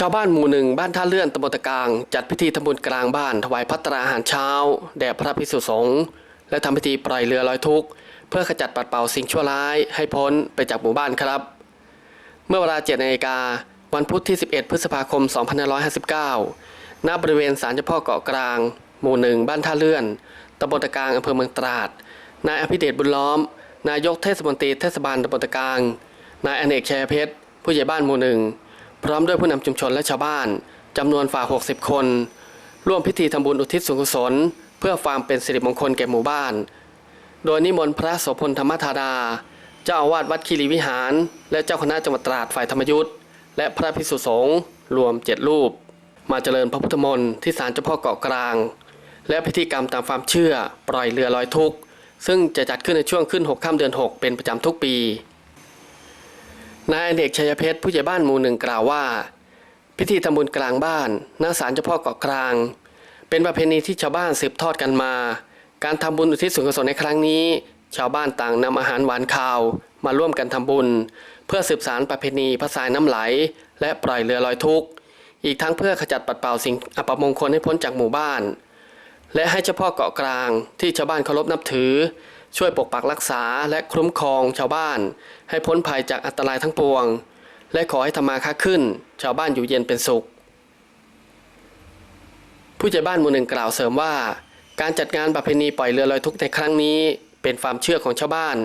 ชาวบ้านหมู่หนึ่งบ้านท่าเลื่อนตำบลตะกลาง จัดพิธีทำบุญกลางบ้านถวายพัตราอาหารเช้า แด่พระภิกษุสงฆ์และทำพิธีปล่อยเรือลอยทุกข์ เพื่อขจัดปัดเป่าสิ่งชั่วร้ายให้พ้นไปจากหมู่บ้านครับ เมื่อเวลา7นาฬิกาวันพุธที่ 11 พฤษภาคม 2559 ณบริเวณศาลเจ้าพ่อเกาะกลาง หมู่หนึ่งบ้านท่าเลื่อนตำบลตะกลางอำเภอเมืองตราดนายอภิเดชบุญล้อม นายกเทศมนตรีเทศบาลตำบลตะกลางนายอเนกแชัยเพชรผู้ใหญ่บ้านหมู่หนึ่ง พร้อมด้วยผู้นำชุมชนและชาวบ้านจำนวนฝ่า 60 คน ร่วมพิธีทำบุญอุทิศส่วนกุศล เพื่อความเป็นสิริมงคลแก่หมู่บ้าน โดยนิมนต์พระโสพลธรรมธาดา เจ้าอาวาสวัดคีรีวิหาร และเจ้าคณะจังหวัดตราดฝ่ายธรรมยุทธ์และพระภิกษุสงฆ์รวมเจ็ดรูป มาเจริญพระพุทธมนต์ที่ศาลเจ้าพ่อเกาะกลาง และพิธีกรรมตามความเชื่อปล่อยเรือลอยทุกข์ซึ่งจะจัดขึ้นในช่วงขึ้น 6 ค่ำเดือน 6 เป็นประจำทุกปี นายอเนกชัยเพชรผู้ใหญ่บ้านหมู่หนึ่งกล่าวว่า พิธีทำบุญกลางบ้านณศาลเจ้าพ่อเกาะกลาง เป็นประเพณีที่ชาวบ้านสืบทอดกันมา การทำบุญอุทิศส่วนกุศลในครั้งนี้ ชาวบ้านต่างนำอาหารหวานคาว มาร่วมกันทำบุญ เพื่อสืบสารประเพณีพระสายน้ำไหล และปล่อยเรือลอยทุกข์อีกทั้งเพื่อขจัดปัดเป่าสิ่งอัปมงคลให้พ้นจากหมู่บ้าน และให้เจ้าพ่อเกาะกลางที่ชาวบ้านเคารพนับถือ ช่วยปกปักรักษาและคุ้มครองชาวบ้าน ให้พ้นภัยจากอันตรายทั้งปวง และขอให้ธรรมาค้าขึ้น ชาวบ้านอยู่เย็นเป็นสุข ผู้ใหญ่บ้านหมู่หนึ่งกล่าวเสริมว่า การจัดงานประเพณีปล่อยเรือลอยทุกข์ในครั้งนี้เป็นความเชื่อของชาวบ้าน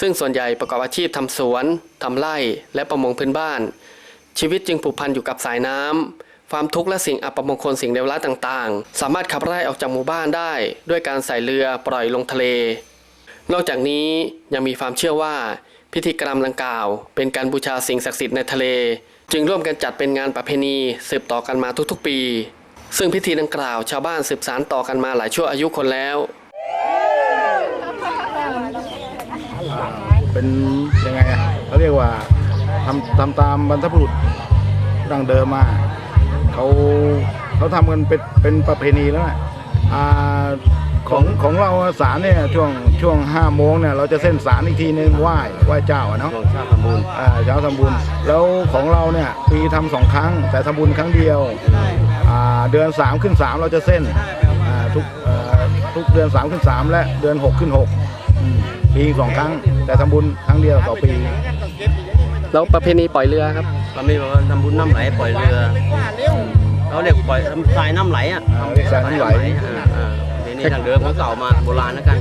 ซึ่งส่วนใหญ่ประกอบอาชีพทำสวนทำไร่และประมงพื้นบ้าน ชีวิตจึงผูกพันอยู่กับสายน้ำความทุกข์และสิ่งอัปมงคลสิ่งเลวร้ายต่างๆ สามารถขับไล่ออกจากหมู่บ้านได้ ด้วยการใส่เรือปล่อยลงทะเล นอกจากนี้ยังมีความเชื่อว่าพิธีกรรมดังกล่าว เป็นการบูชาสิ่งศักดิ์สิทธิ์ในทะเล จึงร่วมกันจัดเป็นงานประเพณีสืบต่อกันมาทุกๆปี ซึ่งพิธีดังกล่าวชาวบ้านสืบสานต่อกันมาหลายชั่วอายุคนแล้วเป็นยังไงอะเขาเรียกว่าทำทำตามบรรพบุรุษดังเดิมมาเขาเขาทำกันเป็นเป็นประเพณีแล้วนะอ่า ของของเราอะสารเนี่ยช่วงช่วงห้าโมงเนี่ยเราจะเส้นสารอีกทีนึงไหว้ไหว้เจ้าอะเนาะช่วงชาติทำบุญอ่าเช้าทำบุญ แล้วของเราเนี่ยปีทำสองครั้ง แต่ทำบุญครั้งเดียวอ่าเดือนสามขึ้นสามเราจะเส้นอ่าทุกเอ่อทุกเดือนสามขึ้นสามและเดือนหกขึ้นหกอืมปีสองครั้ง แต่ทำบุญครั้งเดียวต่อปี แล้วประเพณีปล่อยเรือครับ เรามีแบบว่าทำบุญน้ำไหลปล่อยเรือเราเรียกปล่อยทำทรายน้ำไหลอะอ่าเรียกสายน้ำไหล อ่าอ่านี่ นี่ทางเดิมของเก่ามาโบราณแล้วกัน